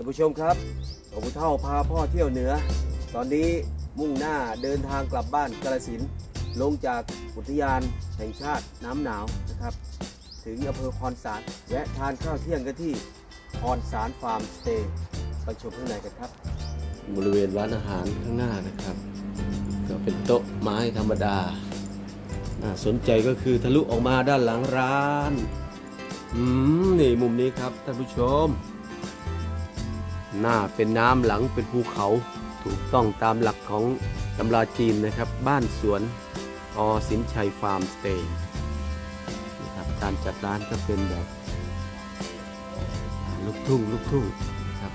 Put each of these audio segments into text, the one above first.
านผู้ชมครับหลวงปู่เท่าพาพ่อเที่ยวเหนือ ตอนนี้มุ่งหน้าเดินทางกลับบ้านกาลสินลงจากอุทยานแห่งชาติน้ำหนาวนะครับ ถึงอำเภอคอนสารแวะทานข้าวเที่ยงกันที่คอนสารฟาร์มสเตย์ไปชมข้างในกันครับ บริเวณร้านอาหารข้างหน้านะครับ ก็เป็นโต๊ะไม้ธรรมดาน่าสนใจก็คือทะลุออกมาด้านหลังร้าน อืม นี่มุมนี้ครับท่านผู้ชม หน้าเป็นน้ำหลังเป็นภูเขา ถูกต้องตามหลักของตำราจีนนะครับ บ้านสวนอสินชัยฟาร์มสเตย์นะครับการจัดร้านก็เป็นแบบลูกทุ่งลูกทุ่งนะครับ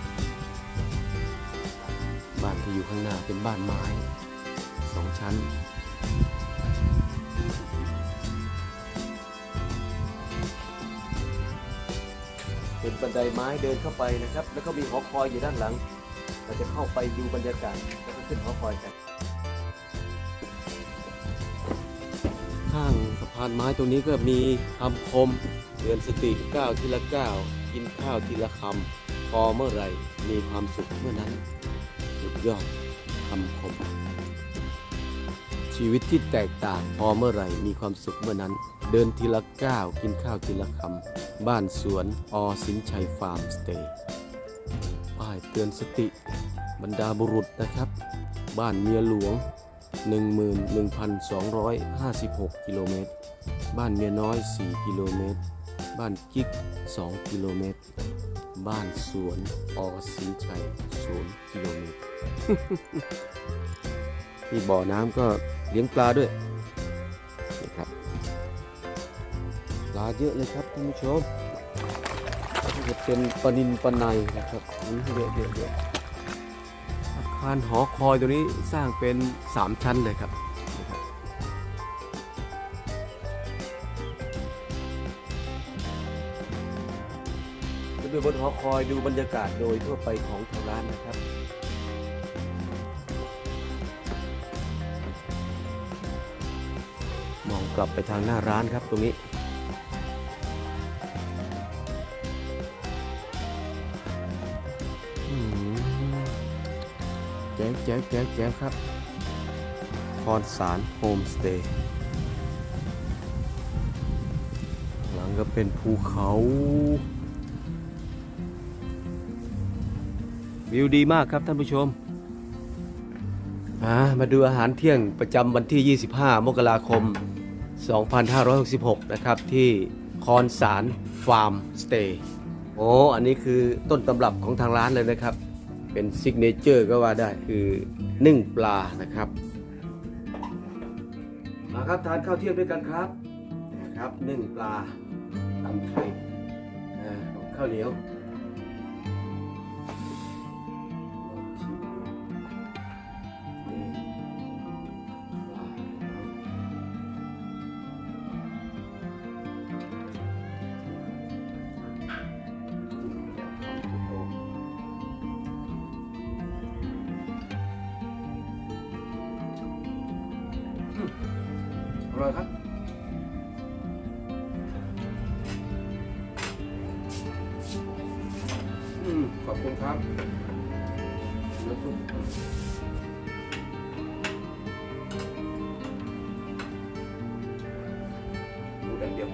บ้านที่อยู่ข้างหน้าเป็นบ้านไม้สองชั้น เป็นบันไดไม้เดินเข้าไปนะครับ แล้วก็มีหอคอยอยู่ด้านหลัง เราจะเข้าไปดูบรรยากาศแล้วก็ขึ้นหอคอยกัน ข้างสะพานไม้ตรงนี้ก็มีคำคมเตือนสติก้าวทีละก้าวกินข้าวทีละคำพอเมื่อไหร่มีความสุขเมื่อนั้น สุดยอดคำคม ชีวิตที่แตกต่างพอเมื่อไหร่มีความสุขเมื่อนั้น เดินทีละก้าวกินข้าวทีละคำ บ้านสวนอสินชัยฟาร์มสเตย์ป้ายเตือนสติ บรรดาบุรุษนะครับ บ้านเมียหลวง 11,256 กิโลเมตร บ้านเมียน้อย 4 กิโลเมตร บ้านกิ๊ก 2 กิโลเมตร บ้านสวนอสินชัย 0 กิโลเมตร ที่บ่อน้ำก็เลี้ยงปลาด้วยนะครับปลาเยอะเลยครับท่านผู้ชมจะเป็นปนินปลาในนะครับเยอะเยอะเยอะอาคารหอคอยตัวนี้สร้างเป็น 3 ชั้นเลยครับนะครับขึ้นไปบนหอคอยดูบรรยากาศโดยทั่วไปของทางร้านนะครับ กลับไปทางหน้าร้านครับตรงนี้ แจ๋วแจ๋วแจ๋วแจ๋วครับ พรสารโฮมสเตย์หลังก็เป็นภูเขา วิวดีมากครับท่านผู้ชมมาดูอาหารเที่ยงประจำวันที่ 25 มกราคม 2566 นะครับที่คอนสารฟาร์มสเตย์โอ้อันนี้คือต้นตำรับของทางร้านเลยนะครับ เป็นซิกเนเจอร์ก็ว่าได้คือนึ่งปลานะครับ มาครับทานข้าวเที่ยงด้วยกันครับนะครับนึ่งปลาตำไทยอ่ข้าวเหนียว อร่อยครับอืมขอบคุณครับน้ำซุปดูแดนเดียว